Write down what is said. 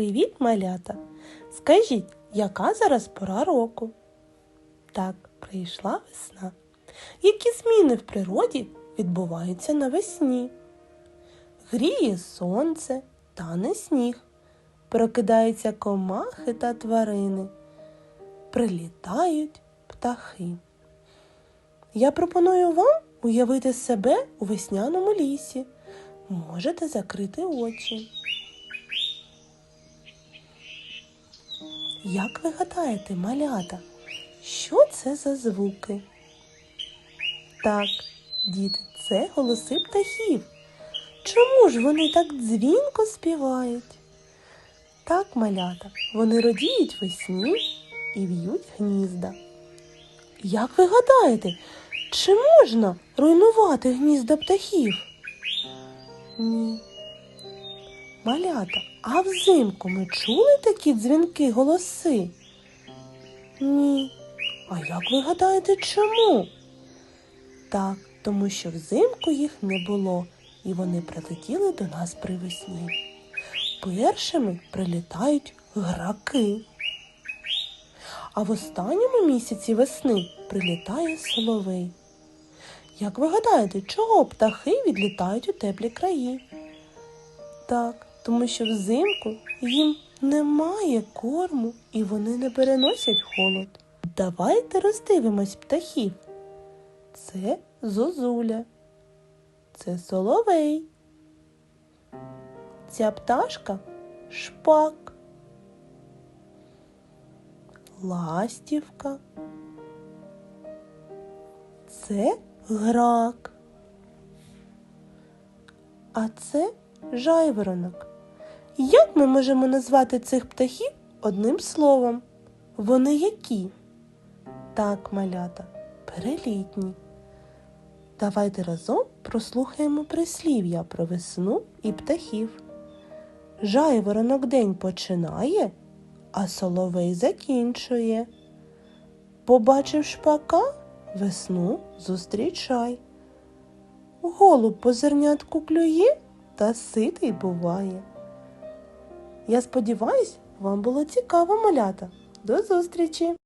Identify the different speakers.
Speaker 1: Привіт, малята! Скажіть, яка зараз пора року? Так, прийшла весна. Які зміни в природі відбуваються навесні? Гріє сонце, тане сніг, прокидаються комахи та тварини, прилітають птахи. Я пропоную вам уявити себе у весняному лісі. Можете закрити очі. Як ви гадаєте, малята, що це за звуки? Так, діти, це голоси птахів. Чому ж вони так дзвінко співають? Так, малята, вони радіють весні і в'ють гнізда. Як ви гадаєте, чи можна руйнувати гнізда птахів? Ні. Малята, а взимку ми чули такі дзвінки голоси? Ні. А як ви гадаєте, чому? Так, тому що взимку їх не було, і вони прилетіли до нас при весні. Першими прилітають граки. А в останньому місяці весни прилітає соловей. Як ви гадаєте, чого птахи відлітають у теплі краї? Так, тому що взимку їм немає корму і вони не переносять холод. Давайте роздивимось птахів. Це зозуля, це соловей. Ця пташка шпак, ластівка. Це грак. А це жайворонок. Як ми можемо назвати цих птахів одним словом? Вони які? Так, малята, перелітні. Давайте разом прослухаємо прислів'я про весну і птахів. Жайворонок день починає, а соловей закінчує. Побачив шпака, весну зустрічай. Голуб по зернятку клює та ситий буває. Я сподіваюсь, вам було цікаво малята. До зустрічі!